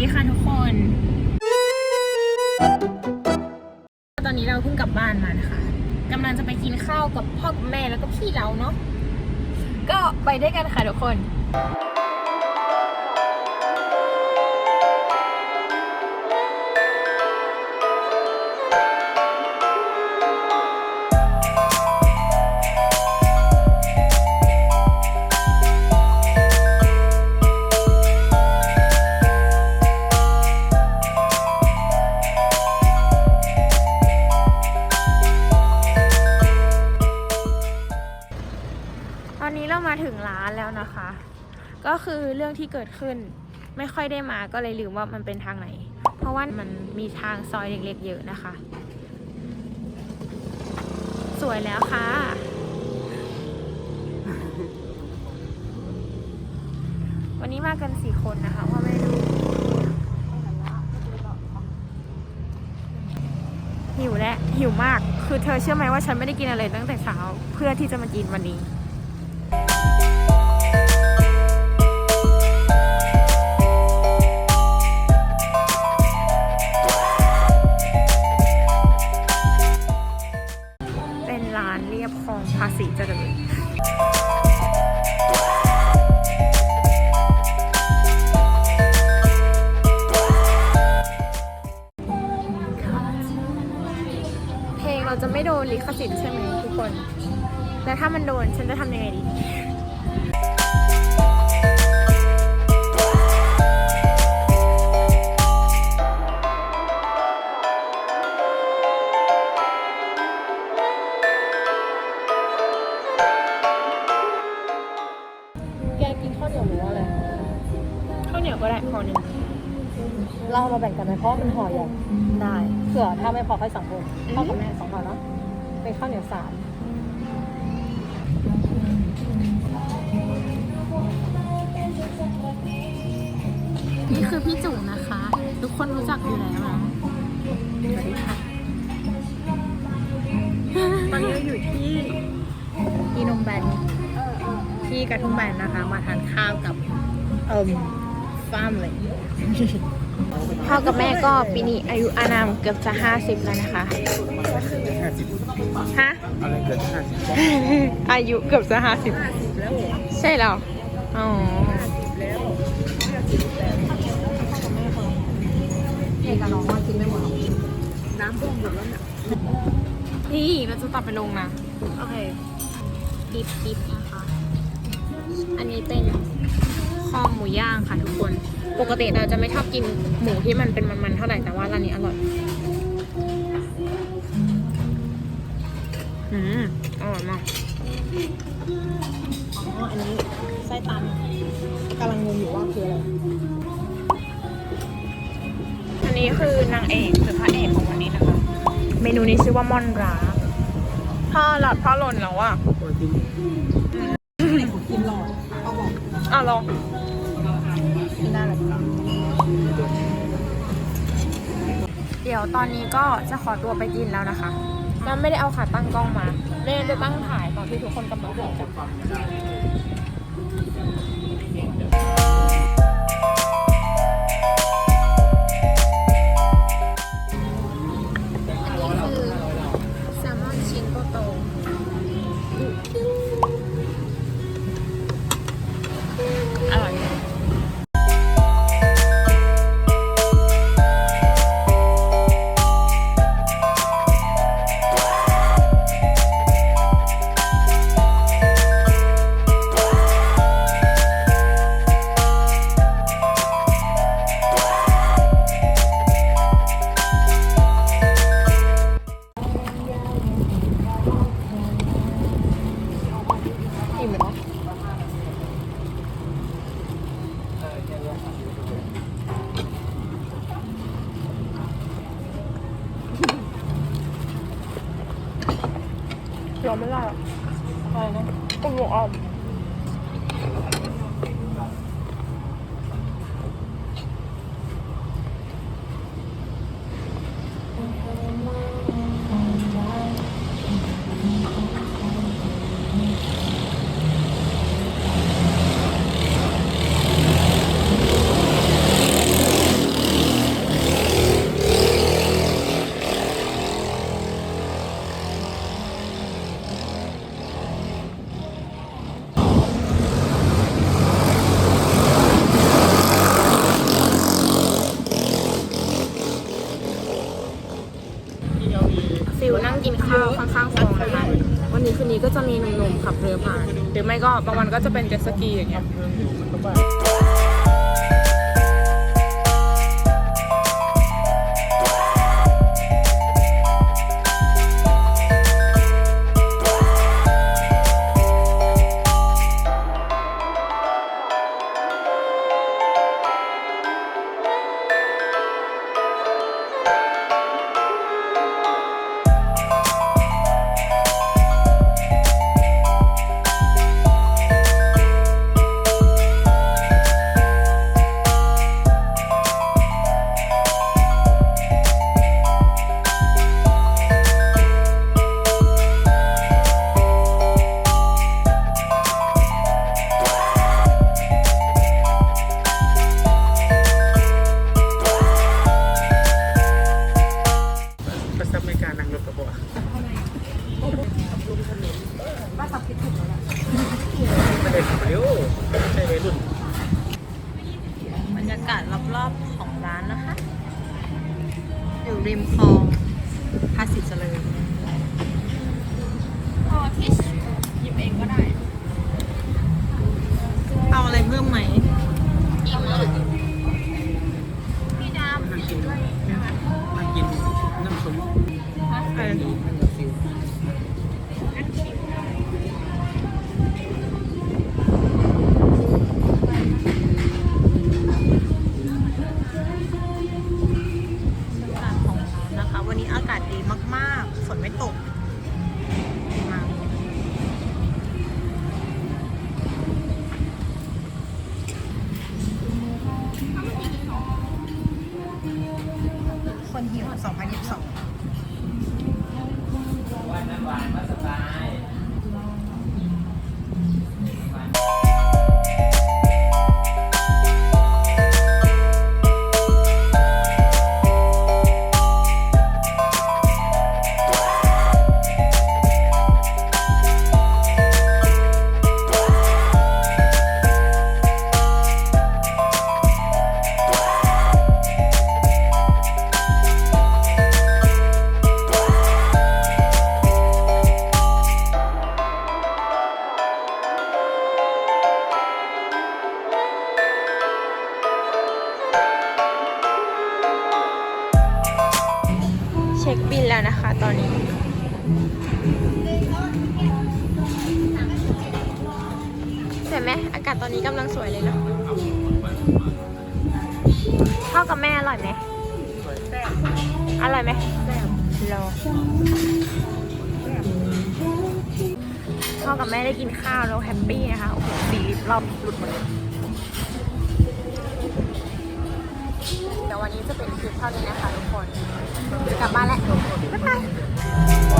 ดีค่ะทุกคน ตอนนี้เราเพิ่งกลับบ้านมานะคะกำลังจะไปกินข้าวกับพ่อกับแม่แล้วก็พี่เราเนาะ ก็ไปด้วยกันค่ะทุกคน เรามาถึงร้านแล้วนะคะ ก็คือเรื่องที่เกิดขึ้นไม่ค่อยได้มาก็เลยลืมว่ามันเป็นทางไหน เพราะว่ามันมีทางซอยเล็กๆเยอะนะคะ สวยแล้วค่ะ วันนี้มากันสี่คนนะคะว่าไม่รู้หิวและหิวมาก คือเธอเชื่อไหมว่าฉันไม่ได้กินอะไรตั้งแต่เช้าเพื่อที่จะมากินวันนี้ จะไม่โดนลิขสิทธิ์ใช่ไหมทุกคนแล้วถ้ามันโดนฉันจะทำยังไงดีแกกินข้าวเหนียวหรือว่าอะไรข้าวเหนียวก็ได้พอหนึ่งเราเอามาแบ่งกันไหมเพราะมันห่อใหญ่ได้ เผื่อถ้าไม่พอค่อยสั่งเพิ่มพ่อกับแม่สองห่อเนาะเป็นข้าวเหนียวสามนี่คือพี่จุ๋มนะคะ ทุกคนรู้จักอยู่แล้วนะสวัสดีค่ะ ตอนนี้เราอยู่ที่อีนมแบนที่กระทุ่มแบนนะคะ มาทานข้าวกับเอิ่มฟาร์มเลย พ่อกับแม่ก็ปีนี้อายุอานามเกือบจะห้าสิบแล้วนะคะห้าสิบฮะอะไรเกินห้าสิบอายุเกือบจะห้าสิบใช่แล้วอ๋อเอกกับน้องมากินไม่หมดหรอกน้ำท่วมหมดแล้วเนี่ยนี่เราจะตัดไปลงนะ โอเคดิบดิบนะคะ อันนี้เป็น คอหมูย่างค่ะทุกคน ปกติเราจะไม่ชอบกินหมูที่มันเป็นมันๆเท่าไหร่แต่ว่าร้านนี้อร่อย อืมอร่อยมากอ๋ออันนี้ไส้ตันกำลังงงอยู่ว่าคืออะไร อันนี้คือนางเอกหรือพระเอกของวันนี้นะคะ เมนูนี้ชื่อว่ามอนราพ่อหลับพ่อหล่นแล้วอะโอ้ยจริงไหนของกินหลอดเอาบอกอะลองกิน ได้เลยเดี๋ยวตอนนี้ก็จะขอตัวไปกินแล้วนะคะแล้วไม่ได้เอาขาตั้งกล้องมาเล่นจะตั้งถ่ายตอนที่ทุกคนกำลังถ่ายกันอั ยอมไม่ได้อกอะไรนะก็หมูอ่อม จะมีหนุ่มๆขับเรือผ่าน หรือไม่ก็บางวันก็จะเป็นเจ็ตสกีอย่างเงี้ย ริมคลองภาษีเจริญพอทิชหยิบเองก็ได้ เอาอะไรเพิ่มไหมอิ่มแล้วพี่ดำนั่งกินนั่งกินน้ำส้มเออดีนั่งกับ ฝนไม่ตก ช็คบินแล้วนะคะตอนนี้สวยไหมอากาศตอนนี้กำลังสวยเลยเนาะพ่อกับแม่อร่อยไหมอร่อยไหมรอพ่อกับแม่ได้กินข้าวแล้วแฮปปี้นะคะ โอ้โหสีรอบหลุดหมดเลย คลิปเท่านี้นะคะทุกคน กลับบ้านแล้วบ๊ายบาย